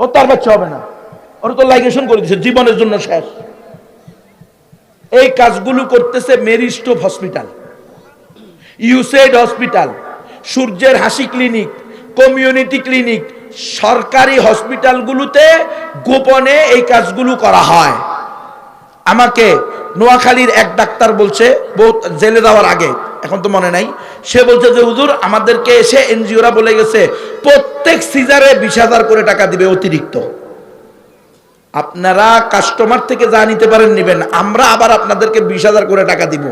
ও তার বাচ্চা হবে না। ওর তো লাইগেশন করে দিচ্ছে জীবনের জন্য শেষ। এই কাজগুলো করতেছে মেরিস্টোভ হসপিটাল ইউসেড হসপিটাল, সূর্যের হাসি ক্লিনিক, কমিউনিটি ক্লিনিক, সরকারি হসপিটালগুলোতে গোপনে এই কাজগুলো করা হয়। আমাকে নোয়াখালীর এক ডাক্তার বলছে বহুত জেলে দেওয়ার আগে এখন তো মনে নাই। সে বলছে যে, হুজুর, আমাদেরকে এসে এনজিওরা বলে গেছে, প্রত্যেক সিজারে বিশ হাজার করে টাকা দিবে অতিরিক্ত। আপনারা কাস্টমার থেকে যা নিতে পারেন নেবেন, আমরা আবার আপনাদেরকে বিশ হাজার করে টাকা দিব।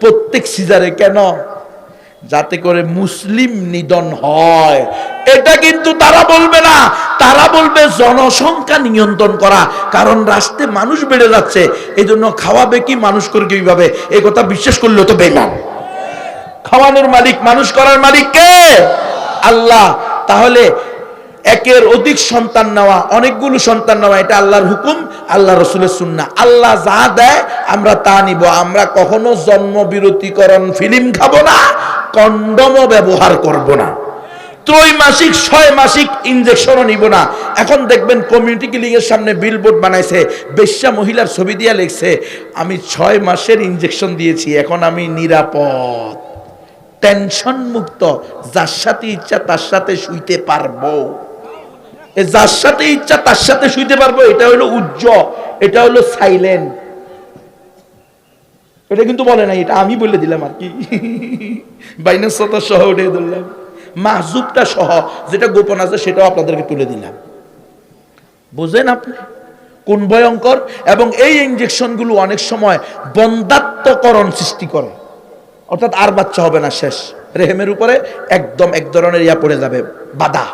প্রত্যেক সিজারে কেন? যাতে করে মুসলিম নিধন হয়। এটা কিন্তু তারা বলবে না। তারা বলবে জনসংখ্যা নিয়ন্ত্রণ করা, কারণ রাস্তে মানুষ বেড়ে যাচ্ছে এই জন্য খাওয়াবে কি, মানুষ করে কীভাবে এই কথা বিশ্বাস করলেও তো বেমান খাওয়ানোর মালিক, মানুষ করার মালিক কে? আল্লাহ। তাহলে একের অধিক সন্তান নেওয়া, অনেকগুলো সন্তান নেওয়া, এটা আল্লাহর হুকুম, আল্লাহ রসুলের সুন্না আল্লাহ যা দেয়, আমরা তা নিব। আমরা কখনো জন্ম বিরতিকরণ ফিল্ম খাব না, কন্ডমও ব্যবহার করব না। ত্রৈমাসিক ছয় মাসিক ইনজেকশনও নিব না। এখন দেখবেন কমিউনিটি ক্লিনিক এর সামনে বিলবোর্ড বানাইছে, বেশ্যা মহিলার ছবি দিয়া লিখছে, আমি ছয় মাসের ইনজেকশন দিয়েছি, এখন আমি নিরাপদ। টেনশন মুক্ত যার সাথে ইচ্ছা তার সাথে শুইতে পারব। যার সাথে ইচ্ছা তার সাথে শুইতে পারব, এটা হলো উজ্জ্বল এটা হলো সাইলেন্ট এটা কিন্তু বলে নাই, এটা আমি বলে দিলাম আর কি। বাইনাসতা সহ উঠে ধরলাম। মাহজুবটা সহ, যেটা গোপন আছে সেটাও আপনাদেরকে তুলে দিলাম। বুঝেন আপনি? কোন ভয়ঙ্কর? এবং এই ইঞ্জেকশনগুলো অনেক সময় বন্ধাত্মকরণ সৃষ্টি করে। অর্থাৎ আর বাচ্চা হবে না শেষ। রেহেমের উপরে একদম এক ধরনের ইয়া পড়ে যাবে, বাধা।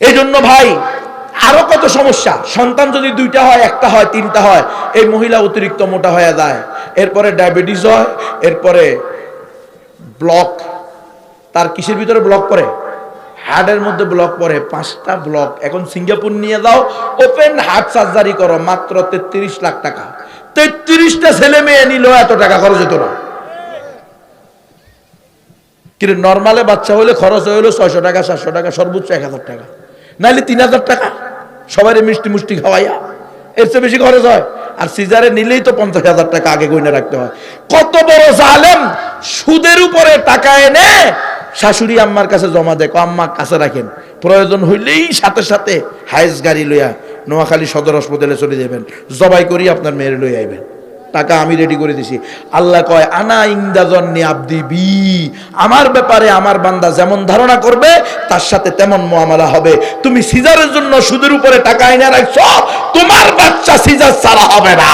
এই জন্য ভাই, আরও কত সমস্যা। সন্তান যদি দুইটা হয়, একটা হয়, তিনটা হয়, এই মহিলা অতিরিক্ত মোটা হয়ে যায়। এরপরে ডায়াবেটিস হয়, এরপরে ব্লক, তার কিসের ভিতরে ব্লক পড়ে? হার্টের মধ্যে ব্লক পড়ে, পাঁচটা ব্লক। এখন সিঙ্গাপুর নিয়ে যাও, ওপেন হার্ট সার্জারি করো, মাত্র তেত্রিশ লাখ টাকা। তেত্রিশটা ছেলে মেয়ে নিল এত টাকা খরচ হতো না। কিন্তু নর্মালে বাচ্চা হলে খরচ হলো ছয়শো টাকা, সাতশো টাকা, সর্বোচ্চ এক হাজার টাকা। নাহলে তিন হাজার টাকা। সবাই মিষ্টি মুষ্টি খাওয়াইয়া। এর চেয়ে বেশি খরচ হয়। আর সিজারে নিলেই তো পঞ্চাশ হাজার টাকা আগে গইনা রাখতে হয়। কত বড় জালেম সুদের উপরে টাকা এনে শাশুড়ি আম্মার কাছে জমা দেয়। আম্মা কাছে রাখেন। প্রয়োজন হইলেই সাথে সাথে হাইস গাড়ি লইয়া নোয়াখালী সদর হাসপাতালে চলে যাবেন। জবাই করি আপনার মেয়ের লই আইবেন। টাকা আমি রেডি করে দিছি। আল্লাহ কয়, আনা ইন্দাজন্নি আব্দি বি। আমার ব্যাপারে আমার বান্দা যেমন ধারণা করবে, তার সাথে তেমন মুআমালা হবে। তুমি সিজারের জন্য সুদের উপরে টাকা এনে রাখছো, তোমার বাচ্চা সিজার ছাড়া হবে না।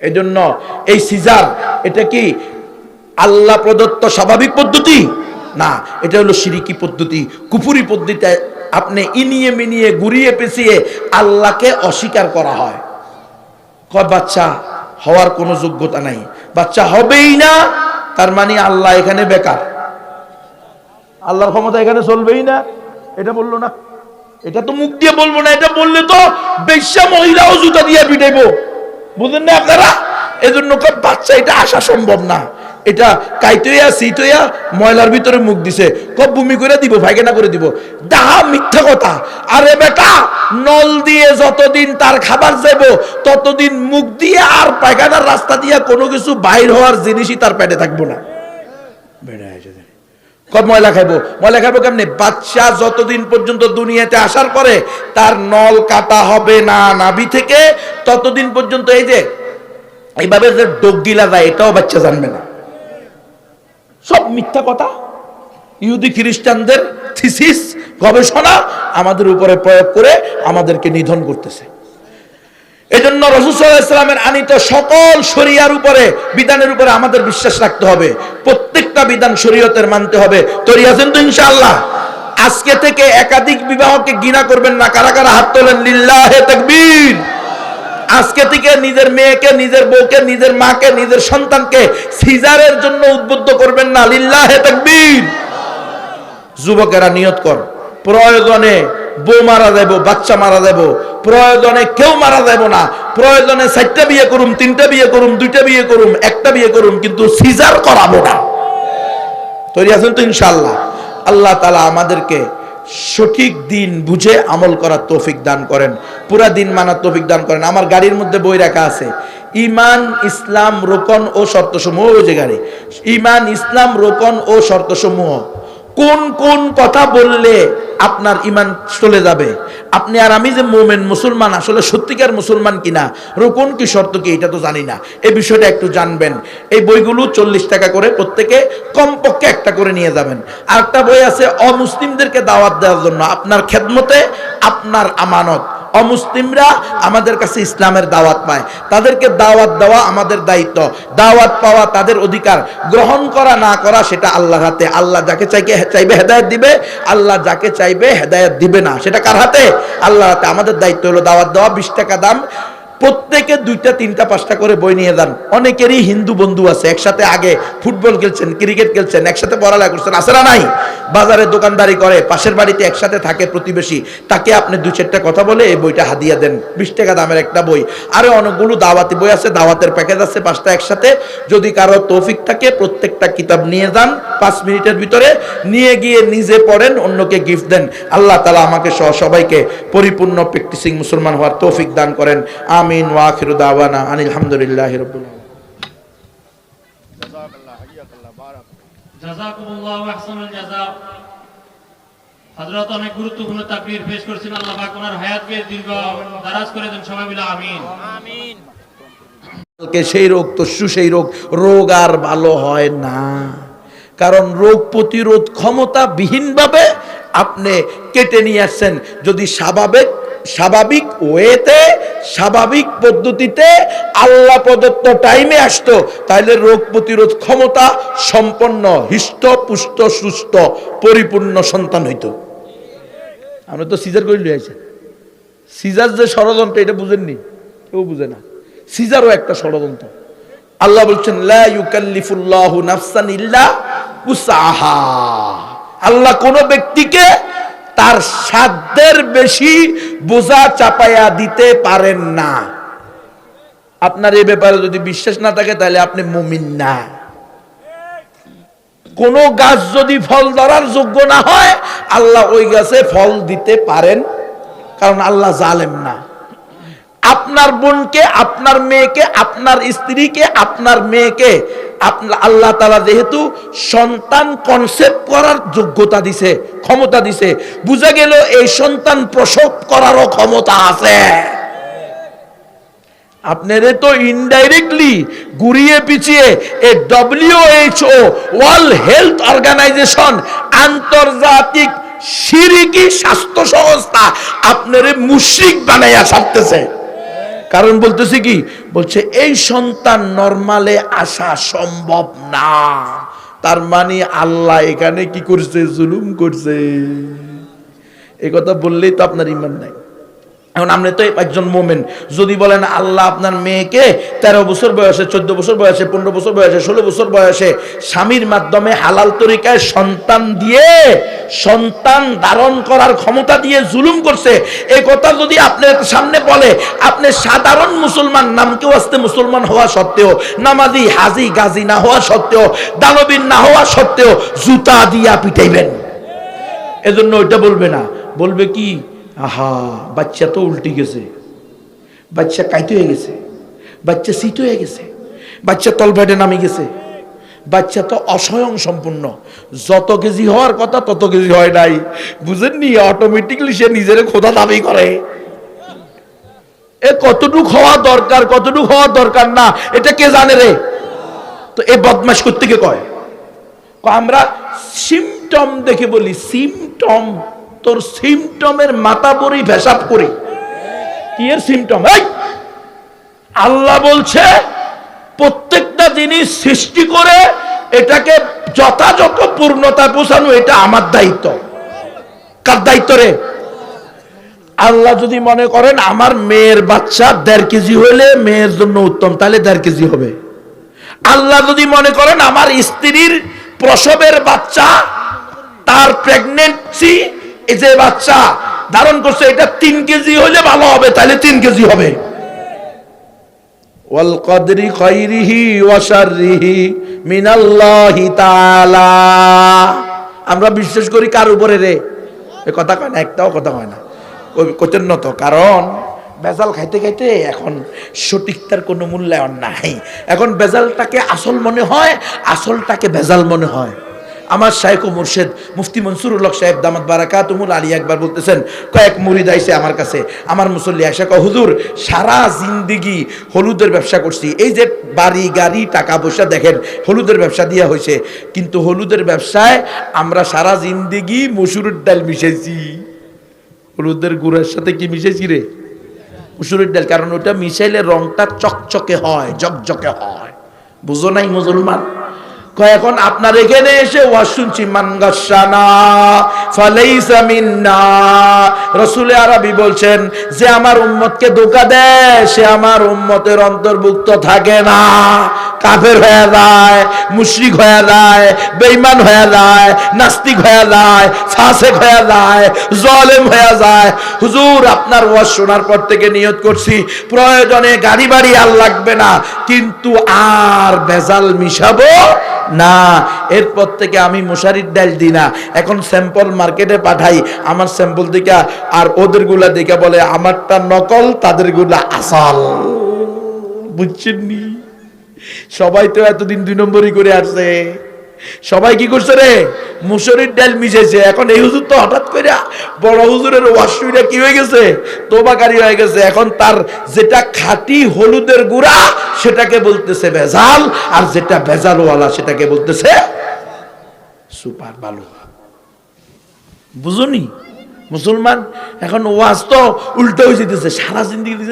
এই জন্য এই সিজার, এটা কি আল্লাহ প্রদত্ত স্বাভাবিক পদ্ধতি? না, এটা হলো সিরিকি পদ্ধতি। কুপুরি পদ্ধতিতে আপনি ইনিয়ে মিনিয়ে ঘুরিয়ে পেঁচিয়ে আল্লাহকে অস্বীকার করা হয়। কয়, বাচ্চা, হওয়ার কোনো যোগ্যতা নাই। বাচ্চা হবেই না, তার মানে আল্লাহ এখানে বেকার। আল্লাহর ক্ষমতা এখানে চলবেই না। এটা বলল না। এটা তো মুখ দিয়ে বলব না, এটা বললে তো বেশ্যা মহিলাও জুতা দিয়ে পিটাইবো। বুঝলেন না আপনারা? এজন্য বাচ্চা, এটা আসা সম্ভব না। এটা কাইতইয়া সিটইয়া, ময়লার ভিতরে মুখ দিছে। কব ভূমি করে দিব পায়খানা করে দিব। ডাহা মিথ্যা কথা। আরে বেটা, নল দিয়ে যতদিন তার খাবার যাইব, ততদিন মুখ দিয়ে আর পায়খানার রাস্তা দিয়ে কোনো কিছু বাইর হওয়ার জিনিসই তার পেটে থাকব না। বেড়ে কব ময়লা খাইবো। ময়লা খাইবো কেমনি? বাচ্চা যতদিন পর্যন্ত দুনিয়াতে আসার পরে তার নল কাটা হবে না নাভি থেকে, ততদিন পর্যন্ত এই যে, এইভাবে যে ডোক গিলা যায়, এটাও বাচ্চা জানবে না। সব মিথ্যা কথা। ইহুদি খ্রিস্টানদের থিসিস গবেষণা আমাদের উপরে প্রয়োগ করে আমাদেরকে নিধন করতেছে। এজন্য রসুলামের আনিত সকল শরিয়ার উপরে, বিধানের উপরে আমাদের বিশ্বাস রাখতে হবে। প্রত্যেকটা বিধান শরীয়তের মানতে হবে। তৈরি আছেন তো ইনশাআল্লাহ? আজকে থেকে একাধিক বিবাহকে ঘৃণা করবেন না। কারা কারা হাত তোলেন? লিল্লাহে তাকবীর। আজকে থেকে নিজের মেয়েকে, নিজের বউকে, নিজের মাকে, নিজের সন্তানকে সিজারের জন্য উদ্বুদ্ধ করবেন না। লিল্লাহে তাকবীর। যুবকেরা নিয়ত কর। প্রয়োজনে বউ মারা দেব বাচ্চা মারা দেব প্রয়োজনে কেউ মারা দেব না। প্রয়োজনে চারটা বিয়ে করুম, তিনটা বিয়ে করুম, দুইটা বিয়ে করুম, একটা বিয়ে করুম, কিন্তু সিজার করাবো না। তৈরি আছেন তো ইনশাল্লাহ আল্লাহ তালা আমাদেরকে সঠিক দিন বুঝে আমল করার তৌফিক দান করেন। পুরা দিন মানার তৌফিক দান করেন। আমার গাড়ির মধ্যে বই রাখা আছে। ইমান, ইসলাম, রোকন ও শর্তসমূহ। ওই যে গাড়ি। ইমান, ইসলাম, রোকন ও শর্তসমূহ। কোন কোন কথা বললে আপনার ইমান চলে যাবে? আপনি আর আমি যে মোমেন মুসলমান, আসলে সত্যিকার মুসলমান কিনা? রোকন কি শর্ত কি এটা তো জানি না। এই বিষয়টা একটু জানবেন। এই বইগুলো চল্লিশ টাকা করে প্রত্যেকে কমপক্ষে একটা করে নিয়ে যাবেন। আর একটা বই আছে, অমুসলিমদেরকে দাওয়াত দেওয়ার জন্য। আপনার খেদমতে, আপনার আমানত। অমুসলিমরা আমাদের কাছে ইসলামের দাওয়াত পায়। তাদেরকে দাওয়াত দেওয়া আমাদের দায়িত্ব। দাওয়াত পাওয়া তাদের অধিকার। গ্রহণ করা না করা সেটা আল্লাহর হাতে। আল্লাহ যাকে চাইকে চাইবে হেদায়ত দিবে, আল্লাহ যাকে চাইবে হেদায়ত দিবে না। সেটা কার হাতে? আল্লাহর হাতে। আমাদের দায়িত্ব হলো দাওয়াত দেওয়া, বিশ টাকা দাম। প্রত্যেকে দুইটা, তিনটা, পাঁচটা করে বই নিয়ে যান। অনেকেরই হিন্দু বন্ধু আছে। একসাথে আগে ফুটবল খেলছেন, ক্রিকেট খেলছেন, একসাথে পড়ালেখা করছেন। না নাই? বাজারে দোকানদারি করে, পাশের বাড়িতে একসাথে থাকে প্রতিবেশী, তাকে আপনি দুই চারটা কথা বলে এই বইটা হাদিয়া দেন। বিশ টাকা দামের একটা বই। আরও অনেকগুলো দাওয়াতি বই আছে, দাওয়াতের প্যাকেজ আছে পাঁচটা একসাথে। যদি কারও তৌফিক থাকে, প্রত্যেকটা কিতাব নিয়ে যান, পাঁচ মিনিটের ভিতরে। নিয়ে গিয়ে নিজে পড়েন, অন্যকে গিফট দেন। আল্লাহ তালা আমাকে সহ সবাইকে পরিপূর্ণ প্র্যাকটিসিং মুসলমান হওয়ার তৌফিক দান করেন। আমিন ওয়াখির দাওয়ানা আনিল হামদুলিল্লাহ রবিল জাযাকুমুল্লাহু আহসানুল জাযা হযরত অনেক গুরুত্বপূর্ণ তাকরীর পেশ করেছেন আল্লাহ পাক ওনার হায়াতকে দীর্ঘ দারাজ করে দেন। সবাই মিলে আমিন। কালকে সেই রোগ তস্যু সেই রোগ রোগ আর ভালো হয় না। কারণ রোগ প্রতিরোধ ক্ষমতা বিহীনভাবে আপনি কেটে নিয়ে আসছেন। যদি স্বাভাবিক স্বাভাবিক ওয়েতে, স্বাভাবিক পদ্ধতিতে আল্লাহ প্রদত্ত টাইমে আসতো। তাহলে রোগ প্রতিরোধ ক্ষমতা সম্পন্ন, হিষ্ট, পুষ্ট, সুস্থ, পরিপূর্ণ সন্তান হইতো। আমরা তো সিজার করে লিয়েছে সিজার যে ষড়যন্ত্র, এটা বুঝেননি? কেউ বুঝে না। সিজারও একটা ষড়যন্ত্র। আল্লাহ বলছেন আল্লাহ কোন ব্যক্তিকে তার সাধ্যের বেশি বোঝা চাপায়া দিতে পারেন না। আপনার এই ব্যাপারে যদি বিশ্বাস না থাকে, তাহলে আপনি মুমিন না। কোন গাছ যদি ফল ধরার যোগ্য না হয়, আল্লাহ ওই গাছে ফল দিতে পারেন, কারণ আল্লাহ জালেম না। আপনার বোনকে, আপনার মেয়েকে, আপনার স্ত্রীকে, আপনার মেয়েকে আল্লাহ তালা যেহেতু সন্তান কনসেপ্ট করার যোগ্যতা দিছে, ক্ষমতা দিছে, বুঝা গেল এই সন্তান প্রসব করারও ক্ষমতা আছে। আপনারে তো ইনডাইরেক্টলি ঘুরিয়ে পিছিয়ে এ ডব্লিউএইচও ওয়ার্ল্ড হেলথ অর্গানাইজেশন আন্তর্জাতিক সিরিকি স্বাস্থ্য সংস্থা আপনারে মুশরিক বানাইয়া ছাড়তেছে। কারণ বলতেছে কি? বলছে, এই সন্তান নর্মালে আসা সম্ভব না। তার মানে আল্লাহ এখানে কি করছে? জুলুম করছে। এ কথা বললেই তো আপনার ইমান নাই। এখন আপনি তো একজন মোমেন। যদি বলেন, আল্লাহ আপনার মেয়েকে তেরো বছর বয়সে, চোদ্দ বছর বয়সে, পনেরো বছর বয়সে, ষোলো বছর বয়সে স্বামীর মাধ্যমে হালাল তরিকায় সন্তান দিয়ে, সন্তান ধারণ করার ক্ষমতা দিয়ে জুলুম করছে এই কথা যদি আপনার সামনে বলে, আপনি সাধারণ মুসলমান নামকেও আসতে মুসলমান হওয়া সত্ত্বেও, নামাজি, হাজি, গাজী না হওয়া সত্ত্বেও, দানবীর না হওয়া সত্ত্বেও, জুতা দিয়া পিটাইবেন। এজন্য ওইটা বলবে না। বলবে কি? আহা, বাচ্চা তো উল্টে গেছে। বাচ্চা কাইতে হয়ে গেছে। বাচ্চা সিট হয়ে গেছে। বাচ্চা তলভেটে নামে গেছে। বাচ্চা তো অস্বয়ং সম্পূর্ণ। যত কেজি হওয়ার কথা তত কেজি হয় নাই। বুঝেননি অটোমেটিকলি সে নিজের খোদা দাবি করে। এ কতটুক হওয়া দরকার, কতটুক হওয়া দরকার না, এটা কে জানে রে? তো এ বদমাস করতে কয়? আমরা সিমটম দেখে বলি সিমটম তোর সিমটমের মাথা পরি, ভেসাব করি। কি এর সিমটম আল্লাহ বলছে, প্রত্যেকটা জিনিস সৃষ্টি করে এটাকে যথাযথ পূর্ণতা পৌঁছানো, এটা আমার দায়িত্ব। কার দায়িত্ব রে? আল্লাহ যদি মনে করেন, আমার মেয়ের বাচ্চা দেড় কেজি হইলে মেয়ের জন্য উত্তম, তাহলে দেড় কেজি হবে। আল্লাহ যদি মনে করেন, আমার স্ত্রীর প্রসবের বাচ্চা, তার প্রেগনেন্সি এই যে বাচ্চা ধারণ করছে, এটা তিন কেজি হলে ভালো হবে, তাহলে তিন কেজি হবে। ওয়াল কদরি আমরা বিশ্বাস করি কার উপরে রে? এ কথা কয় না, একটাও কথা হয় না। কোচেন তো, কারণ বেজাল খাইতে খাইতে এখন সঠিকতার কোনো মূল্যায়ন নাই। এখন বেজালটাকে আসল মনে হয়, আসলটাকে বেজাল মনে হয়। আমার শাইখ ও মুর্শেদ মুফতি মনসুরুল্লাহ সাহেব দামাত বারাকাতুমুল আলী একবার বলতেছেন, কয়েক মুরিদ আইসে আমার কাছে। আমার মুসল্লি আয়সা কয় সারা জিন্দিগি হলুদের ব্যবসা করছি। এই যে বাড়ি, গাড়ি, টাকা পয়সা দেখেন, হলুদের ব্যবসা দিয়া হয়েছে কিন্তু হলুদের ব্যবসায় আমরা সারা জিন্দিগি মসুরের ডাল মিশাইছি। হলুদের গুড়ের সাথে কি মিশাইছি রে? মসুরের ডাল, কারণ ওটা মিশাইলে রংটা চকচকে হয় জকজকে হয়। বুঝো নাই মুসলমান? এখন আপনার এখানে এসে ওয়াজ শুনছি মান গাসানা ফালাইসা মিন্না। রাসূলে আরবি বলছেন, যে আমার উম্মতকে ধোঁকা দেয়, সে আমার উম্মতের অন্তর্ভুক্ত থাকে না। কাফের হয়ে যায়, মুশরিক হয়ে যায়, বেঈমান হয়ে যায়, নাস্তিক হয়ে যায়, ফাসেক হয়ে যায়, জলেম হয়ে যায়। হুজুর, আপনার ওয়াজ শোনার পর থেকে নিয়ত করছি, প্রয়োজনে গাড়ি বাড়ি আর লাগবে না, কিন্তু আর বেজাল মিশাবো না। এরপর থেকে আমি মশারির ডাল দিই না। এখন স্যাম্পল মার্কেটে পাঠাই। আমার স্যাম্পল দিকা আর ওদেরগুলা দিকে বলে, আমারটা নকল তাদেরগুলা আসল। বুঝছেন নি সবাই তো এতদিন দুই নম্বরই করে আসছে। সবাই কি করছে রে? মুসুরির ডাল মিশেছে। এখন এই হুজুর তো হঠাৎ করে বড় হুজুরের ওয়াশুইটা কি হয়ে গেছে? তোবাকারী হয়ে গেছে। এখন তার যেটা খাঁটি হলুদের গুড়া, সেটাকে বলতেছে ভেজাল, আর যেটা ভেজালওয়ালা, সেটাকে বলতেছে সুপার ভালো বুঝুনি? মুসলমান, এখন ওয়াজ তো উল্টো হয়ে যেতেছে সারা জিন্দিগি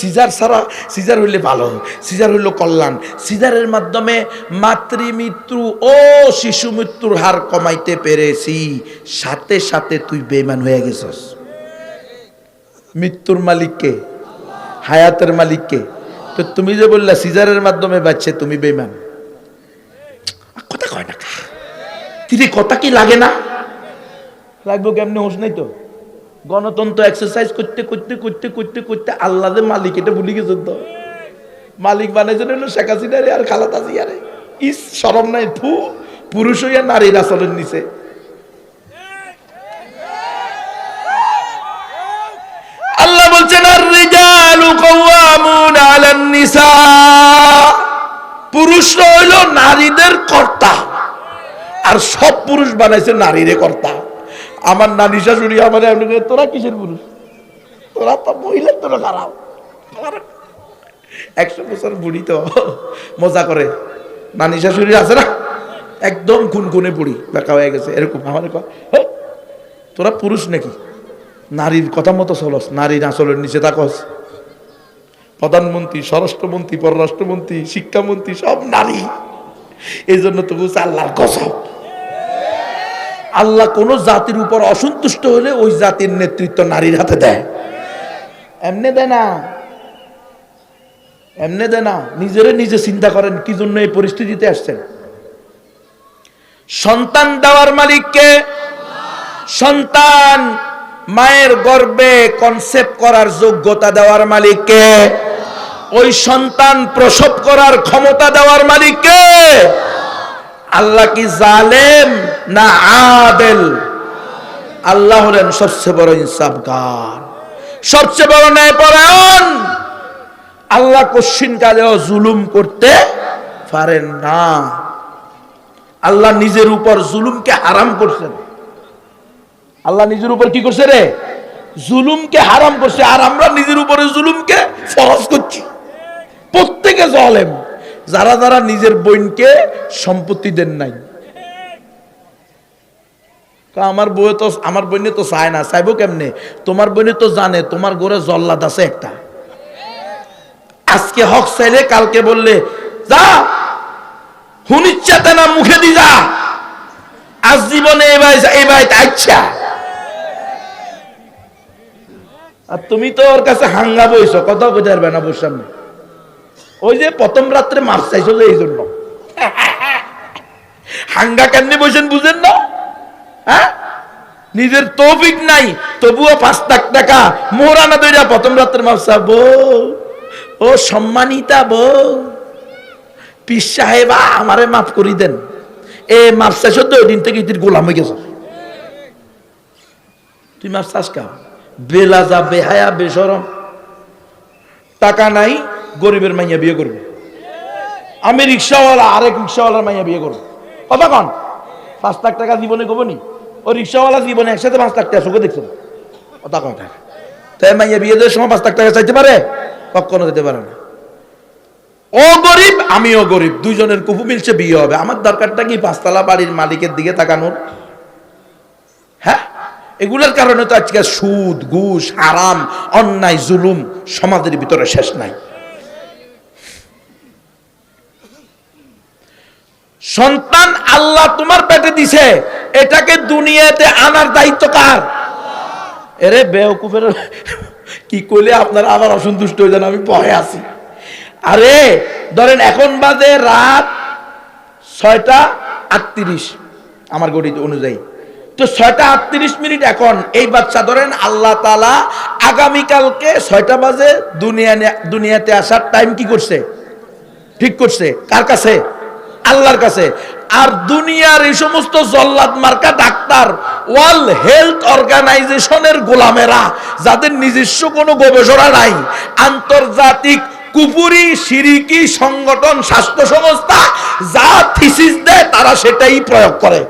সিজার সারা, সিজার হইলে ভালো, সিজার হইল কল্যাণ। সিজারের মাধ্যমে মাতৃ মৃত্যু ও শিশু মৃত্যুর হার কমাইতে পেরেছি। সাথে সাথে তুই বেমান হয়ে গেছস। মৃত্যুর মালিককে হায়াতের মালিককে তো তুমি যে বললা সিজারের মাধ্যমে বাচ্চে তুমি বেমান কথা কয় না তিনি কথা কি লাগে না? লাগবে কেমনি? হোস নাই তো? গণতন্ত্র এক্সারসাইজ করতে করতে করতে করতে করতে আল্লাদের মালিক, এটা ভুলে গেছেন তো? মালিক বানাইছেন হলো শেখ হাসিনারে আর খালাদা জিয়ারে ইস সরম নাই, থু, পুরুষ হইয়া নারীর আসলের নিচে। আল্লাহ বলছেন আর রিজালু কাওয়ামুন আলান নিসা। পুরুষরা হইল নারীদের কর্তা। আর সব পুরুষ বানাইছে নারীরে কর্তা। আমার নানি শাশুড়ি আমার এমনি তোরা কিসের পুরুষ? তোরা তো মহিলা তোরা খারাপ। একশো বছর বুড়ি তো, মজা করে। নানি শাশুড়ি আছে না? একদম খুনখুনে বুড়ি, বেকা হয়ে গেছে, এরকম। আমার তোরা পুরুষ নাকি? নারীর কথা মতো চলস, নারীর আঁচলের নিচে থাকস। প্রধানমন্ত্রী, স্বরাষ্ট্রমন্ত্রী, পররাষ্ট্রমন্ত্রী, শিক্ষামন্ত্রী, সব নারী। এই জন্য তো বুঝছে আল্লাহর কসম। আল্লাহ কোন জাতির উপর অসন্তুষ্ট হলে ওই জাতির নেতৃত্ব নারীর হাতে দেয়। এমনে দেয় না। এমনে দেয় না। নিজেরে নিজে চিন্তা করেন, কি জন্য এই পরিস্থিতিতে আসছেন? সন্তান দেওয়ার মালিককে সন্তান। মায়ের গর্বে কনসেপ্ট করার যোগ্যতা দেওয়ার মালিককে ওই সন্তান প্রসব করার ক্ষমতা দেওয়ার মালিককে আল্লাহ কি জালেম না আদেল? আল্লাহ হলেন সবচেয়ে বড় ইনসাফগার, সবচেয়ে বড় ন্যায়পরায়ণ। আল্লাহ কশ্চিন কালেও জুলুম করতে পারেন না। আল্লাহ নিজের উপর জুলুমকে হারাম করছেন। আল্লাহ নিজের উপর কি করছে রে? জুলুমকে হারাম করছে। আর আমরা নিজের উপরে জুলুমকে ফরজ করছি। প্রত্যেকে জলেম। যারা যারা নিজের বোনকে সম্পত্তি দেন নাই। আমার বউ তো, আমার বোনে তো চায় না, চাইব কেমনে? তোমার বোনে তো জানে, তোমার ঘরে জল্লাদ আছে একটা। আজকে হক চাইলে কালকে বললে, যা না, মুখে দি যা। আজ জীবনে এবার এবার আচ্ছা আর তুমি তো ওর কাছে হাঙ্গা বইছো, কথা বোঝার না বসে সামনে। ওই যে প্রথম রাত্রে মাছ চাইছো যে এই জন্য। হাঙ্গা কেমনি বসেন বুঝেন না? হ্যাঁ? নিজের তৌফিক নাই, তবুও পাঁচ লাখ টাকা মোহরানা দইরা প্রথম রাত্রে মাছ বউ, ও সম্মানিতা বউ পিস সাহেবা আমারে মাফ করি দেন। এ মাপ শেষ হতে ওই দিন থেকে ইতির গোলাম হয়ে গেছে। তুই মাছ চাষ কা বেলাজা বেহায়া বেসরম টাকা নাই গরিবের মাইয়া বিয়ে করবে। আমি রিক্সাওয়ালা আরেক রিক্সাওয়ালার মাইয়া বিয়ে করব। কথা কন? পাঁচ লাখ টাকা জীবনে গোবনি ও রিক্সাওয়ালা জীবনে একসাথে পাঁচ লাখ টাকা চোখে দেখছেন কথা কন? তাই মাইয়া বিয়ে দেওয়ার সময় পাঁচ লাখ টাকা চাইতে পারে? কখনো দিতে পারে না। ও গরিব, আমিও গরিব। দুইজনের কুপু মিলছে, বিয়ে হবে। আমার দরকারটা কি পাঁচতলা বাড়ির মালিকের দিকে তাকানোর? হ্যাঁ? এগুলোর কারণে তো আজকে সুদ, ঘুষ, হারাম, অন্যায়, জুলুম সমাজের ভিতরে শেষ নাই। সন্তান আল্লাহ তোমার পেটে দিছে, এটাকে দুনিয়াতে আনার দায়িত্ব কার? এরে বেওকুফের কি করলে আপনারা আবার অসন্তুষ্ট হয়ে যান, আমি ভয়ে আছি। আরে, ধরেন এখন বাজে রাত ছয়টা আটত্রিশ, আমার গণিত অনুযায়ী। তো ছয়টা আটত্রিশ মিনিট এখন, এই বাচ্চা ধরেন আল্লাহ তালা আগামীকালকে ছয়টা বাজে দুনিয়া দুনিয়াতে আসার টাইম কি করছে? ঠিক করছে। কার কাছে? আল্লাহর কাছে। আর দুনিয়ার এই সমস্ত জল্লাদ মার্কা ডাক্তার ওয়ার্ল্ড হেলথ অর্গানাইজেশনের গোলামেরা, যাদের নিজস্ব কোনো গবেষণা নাই, আন্তর্জাতিক কুপুরি সিরিকি সংগঠন, স্বাস্থ্য সংস্থা, যা থিসিস দেয়, তারা সেটাই প্রয়োগ করে।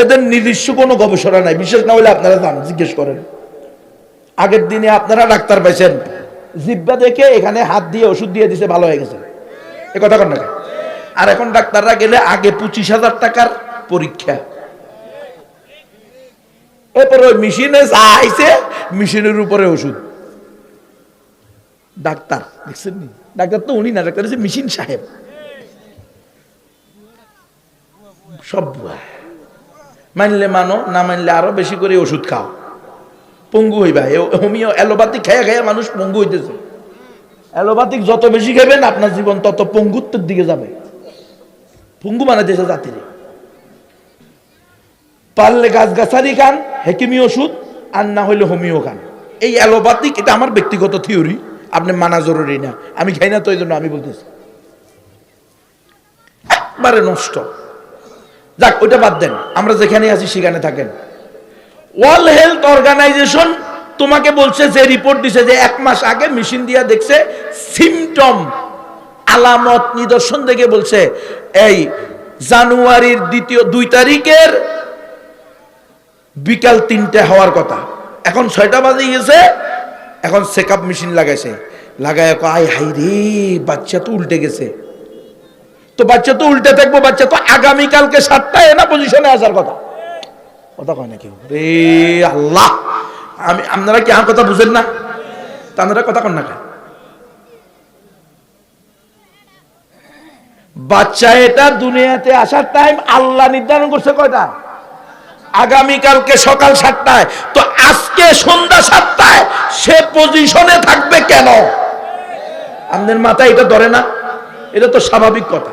এদের নিজস্ব কোনো গবেষণা নাই, বিশেষ না হলে আপনারা যান, জিজ্ঞেস করেন। আগের দিনে আপনারা ডাক্তার পাইছেন, জিব্বা দেখে এখানে হাত দিয়ে ওষুধ দিয়ে দিছে, ভালো হয়ে গেছে। এ কথা কন না? আর এখন ডাক্তাররা গেলে আগে পঁচিশ হাজার টাকার পরীক্ষা। এরপর ওই মেশিনে যা আইছে, মেশিনের উপরে ওষুধ। ডাক্তার দেখছেন নি ডাক্তার তো উনি না, ডাক্তার হচ্ছে মেশিন সাহেব। সব। মানলে মানো, না মানলে আরও বেশি করে ওষুধ খাও। পঙ্গু হইবা। হোমিও অ্যালোপ্যাথিক খাইয়া খাইয়া মানুষ পঙ্গু হইতেছে। অ্যালোপ্যাথিক যত বেশি খাবেন আপনার জীবন তত পঙ্গুত্বের দিকে যাবে। পঙ্গু বানাইতেছে জাতিরে। পারলে গাছ গাছারি খান হেকিমি ওষুধ, আর না হইলে হোমিও খান এই অ্যালোপ্যাথিক, এটা আমার ব্যক্তিগত থিওরি, আপনি মানা জরুরি না। আমি খাই না তো এই জন্য আমি বলতেছি। একবারে নষ্ট। যাক, ওইটা বাদ দেন। আমরা যেখানে আছি, সেখানে থাকেন। ওয়ার্ল্ড হেলথ অর্গানাইজেশন তোমাকে বলছে, যে রিপোর্ট দিছে যে এক মাস আগে মেশিন দিয়া দেখছে সিমটম আলামত নিদর্শন দেখে বলছে এই জানুয়ারির দ্বিতীয় দুই তারিখের বিকাল তিনটে হওয়ার কথা। এখন ছয়টা বাজে গেছে এখন চেক আপ মেশিন লাগাইছে। কয়, আয় হাই রে বাচ্চা তো উল্টে গেছে। তো বাচ্চা তো উল্টে থাকব বাচ্চা তো আগামীকালকে সাতটায় না পজিশনে আসার কথা। কথা কয় না কেউ রে আল্লাহ আমি আপনারা কি আমার কথা বুঝেন না? তা আপনারা কথা কন না কেন? বাচ্চা এটা দুনিয়াতে আসার টাইম আল্লাহ নির্ধারণ করছে কয়টা? আগামীকালকে সকাল সাতটায়। তো আজকে সন্ধ্যা সাতটায় সে পজিশনে থাকবে কেন? আমাদের মাথায় এটা ধরে না। এটা তো স্বাভাবিক কথা।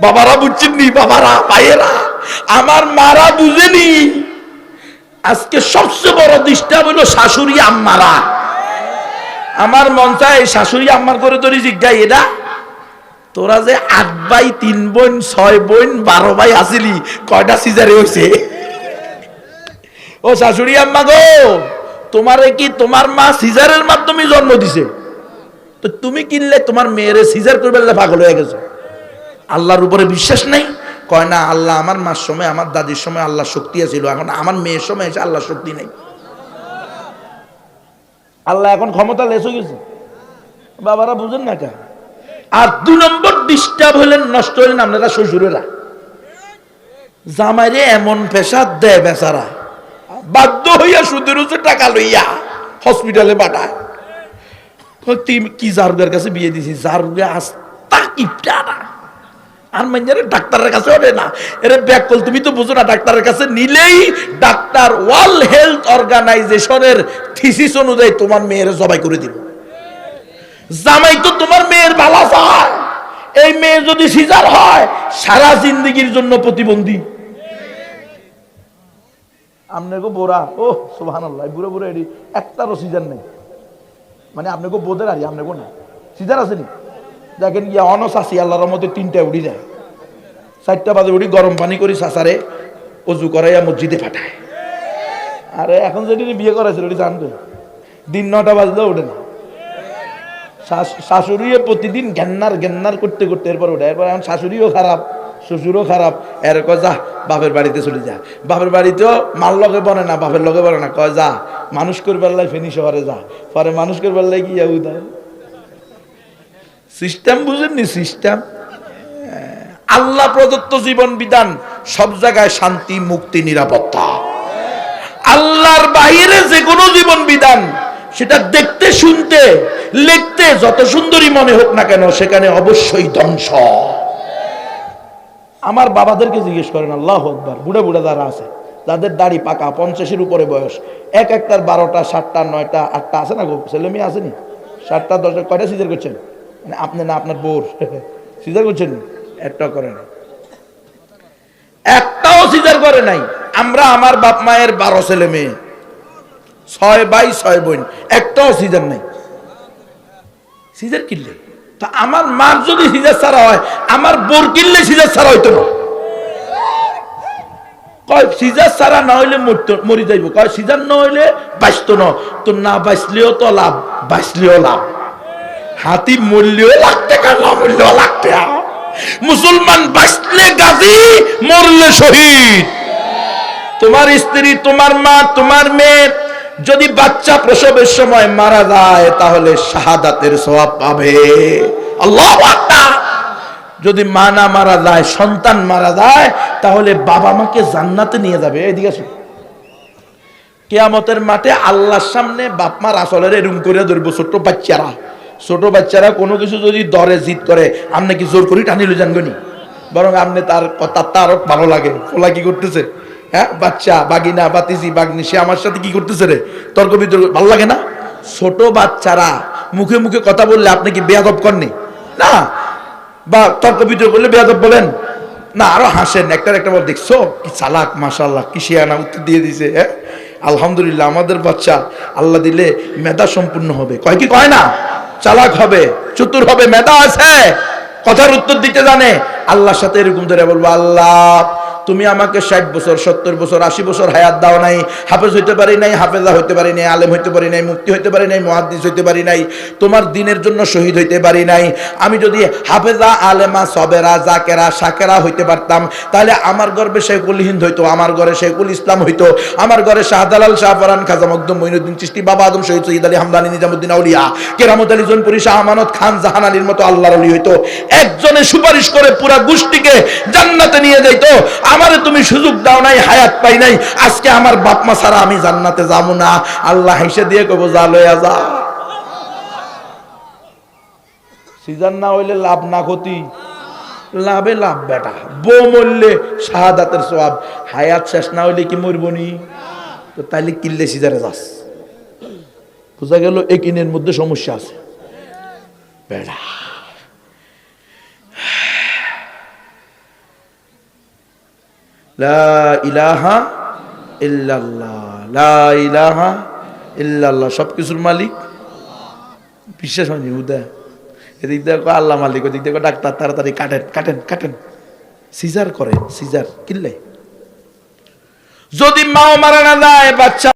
বাবারা বুঝছেননি? বাবারা, ভাইয়েরা, আমার মারা বুঝেনি। আজকে সবচেয়ে বড় ডিস্টার্ব হলো শাশুড়ি, আম্মারা। আমার মন চায়, শাশুড়ি আম্মার করে তোর জিজ্ঞাই এটা তোরা যে আট ভাই, তিন বোন, ছয় বোন, বারো ভাই আসিলি, কয়টা সিজারে হয়েছে ও শাশুড়ি আম্মা গো, তোমারে কি তোমার মা সিজারের মাধ্যমে জন্ম দিছে? তো তুমি কিনলে তোমার মেয়েরে সিজার করবে পাগল হয়ে গেছে। আল্লাহর উপরে বিশ্বাস নেই? কয় না, আল্লাহ আমার মার সময়, আমার দাদির সময় আল্লাহ শক্তি আছিল, এখন আমার মেয়ের সময় এসে আল্লাহ শক্তি নেই। আল্লাহ এখন ক্ষমতা লেস হয়ে গেছে। বাবারা বুঝেন না কেন আর দু নম্বর ডিস্টার্ব হলেন, নষ্ট হলেন আপনারা শ্বশুরেরা। জামাইরে এমন পেশাদ দেয় বেচারা। বাধ্য হইয়া সুদের হচ্ছে টাকা লইয়া হসপিটালে পাঠায়। কি জারুগের কাছে বিয়ে দিছি? জারুগে আস্তা কিপটা না আর মাইয়ারে ডাক্তারের কাছে হবে না। এরে ব্যাক কল তুমি তো বুঝো না, ডাক্তারের কাছে নিলেই ডাক্তার ওয়ার্ল্ড হেলথ অর্গানাইজেশনের থিসিস অনুযায়ী তোমার মেয়ের জবাই করে দিব। জামাই তো তোমার মেয়ের ভালো চায়। এই মেয়ে যদি সিজার হয়, সারা জিন্দগির জন্য প্রতিবন্ধী। আপনাকে বোরা, ও সুহান বুড়ো বুড়ো এটি একটারও সিজার নেই। মানে আপনাকে বোধের আর আপনাকে না। সিজার আছে নি? দেখেন গিয়া অনস আসি আল্লাহর মধ্যে তিনটা উড়ি যায়। চারটা বাজে উঠি গরম পানি করি সাসারে অজু করাইয়া মসজিদে পাঠায়। আরে, এখন যেটি বিয়ে করাইছিল ওটি জানবে। দিন নটা বাজলেও ওঠে না। শাশ- শাশুড়িও প্রতিদিন গেন্নার গেন্নার করতে করতে এরপর ওঠে এরপর এখন শাশুড়িও খারাপ, শ্বশুরও খারাপ। এর কয়, যা, বাপের বাড়িতে চলে যা। বাপের বাড়িতেও মাল লগে বনে না, বাপের লগে বনে না। কয়, যা, মানুষ করবার লাই ফেনি শহরে যা। পরে মানুষ করবার লাই কি যাব সিস্টেম বুঝেননি সিস্টেম আল্লাহ প্রদত্ত জীবন বিধান, সব জায়গায় শান্তি, মুক্তি, নিরাপত্তা। আল্লাহর বাইরে যে কোনো জীবন বিধান, সেটা দেখতে, শুনতে, লিখতে, যত সুন্দরী মনে হোক না কেন, সেখানে অবশ্যই ধ্বংস। আমার বাবাদেরকে জিজ্ঞেস করেন, আল্লাহ আকবার। বুড়া বুড়া যারা আছে, যাদের দাড়ি পাকা, পঞ্চাশের উপরে বয়স, এক একটার বারোটা, সাতটা, নয়টা, আটটা আছে না গো? ছেলে মেয়ে আসেনি সাতটা, দশটা, কয়টা সিজার করছেন? আপনি না, আপনার বোর সিজার করছেন? একটা করে না। একটাও সিজার করে নাই। আমরা আমার বাপ মায়ের বারো ছেলে মেয়ে। ছয় বাই ছয় বোন। একটাও সিজার নাই। সিজার কিনলে? তা আমার মার যদি সিজার ছাড়া হয়, আমার বোর কিনলে সিজার ছাড়া হইতো না। কয়, সিজার ছাড়া না হইলে মরি যাইব। কয়, সিজার না হইলে বাঁচতো না। তো না বাঁচলেও তো লাভ, বাঁচলেও লাভ। হাতি মূল্যও লাগতে কার না মূল্য লাগতে মুসলমান বাঁচলে গাজী, মরলে শহীদ। তোমার স্ত্রী, তোমার মা, তোমার মেয়ে যদি বাচ্চা প্রসবের সময় মারা যায়, তাহলে শাহাদাতের সওয়াব পাবে। আল্লাহ যদি মা না মারা যায়, সন্তান মারা যায়, তাহলে বাবা মাকে জান্নাতে নিয়ে যাবে। এদিকে আসো। কেয়ামতের মাঠে আল্লাহর সামনে বাপ মার আসলের এরুম করে ধরবো ছোট বাচ্চারা। ছোট বাচ্চারা কোনো কিছু যদি দরে জিত করে আপনি কি জোর করি টানিল জানগনি বরং আপনি তার কথা তার ভালো লাগে ফোলা কি করতেছে? হ্যাঁ বাচ্চা, বাগিনা, বাতিজি, বাগনি, সে আমার সাথে কি করতেছে রে? তর্ক বিতর্ক ভালো লাগে না? ছোট বাচ্চারা মুখে মুখে কথা বললে আপনি কি বেয়াদব করেননি না। বা তর্ক বিতর্ক করলে বেয়াদব বলেন? না, আরও হাসেন একটার একটা বার দেখছ কি চালাক মাশাল্লাহ কি শিয়ানা উত্তর দিয়ে দিছে হ্যাঁ? আলহামদুলিল্লাহ, আমাদের বাচ্চা আল্লাহ দিলে মেধা সম্পূর্ণ হবে। কয় কি কয় না? চালাক হবে, চতুর হবে, মেধা আছে। কথার উত্তর দিতে জানে। আল্লাহর সাথে এরকম ধরে বলব, আল্লাহ তুমি আমাকে ষাট বছর, সত্তর বছর, আশি বছর হায়াত দাও নাই। হাফেজ হইতে পারি নাই, হাফেজা হইতে পারি নাই, আলেম হইতে পারি নাই মুক্তি হইতে পারি নাই, মহাদ্দিস হইতে পারি নাই, তোমার দিনের জন্য শহীদ হইতে পারি নাই। আমি যদি হাফেজা, আলেমা, সবেরা, জাকেরা সাকেরা হইতে পারতাম, তাহলে আমার গর্বে শেখুল হিন্দ হইতো, আমার ঘরে শেখুল ইসলাম হইতো, আমার ঘরে শাহদালাল শাহফরান খাজা মকদম, মঈনুদ্দিন চিস্তি বাবা আদম শহীদ সঈদ আলী হামদানি, নিজামুদ্দিন আউলিয়া, কেরামত আলী জনপুরি, শাহ আমানত খান জাহান আলীর মতো আল্লাহর আলী হইতো। একজনে সুপারিশ করে পুরা গোষ্ঠীকে জান্নাতে নিয়ে যাইতো। আমারে তুমি সুযোগ দাও নাই, হায়াত পাই নাই, আজকে আমার বাপ মা ছাড়া আমি জান্নাতে যাব না। আল্লাহ হেসে দিয়ে কব যা লইয়া যা। সিজন না হইলে লাভ না ক্ষতি। লাভে লাভ বেটা। বউ মরলে শাহাদাতের সব হায়াত শেষ না হইলে কি মরবনি তো তাইলে কিনলে সিজারে যাস। বোঝা গেল একিনের মধ্যে সমস্যা আছে। বেড়া। লা ইলাহা ইল্লাল্লাহ, লা ইলাহা ইল্লাল্লাহ সব কিছুর মালিক। বিশ্বাস হয়নি উদয় এদিক কয় আল্লাহ মালিক, ওদিক দিয়ে ডাক্তার, তাড়াতাড়ি কাটেন কাটেন কাটেন। সিজার করে সিজার, কিনলে। যদি মাও মারা না যায়, বাচ্চা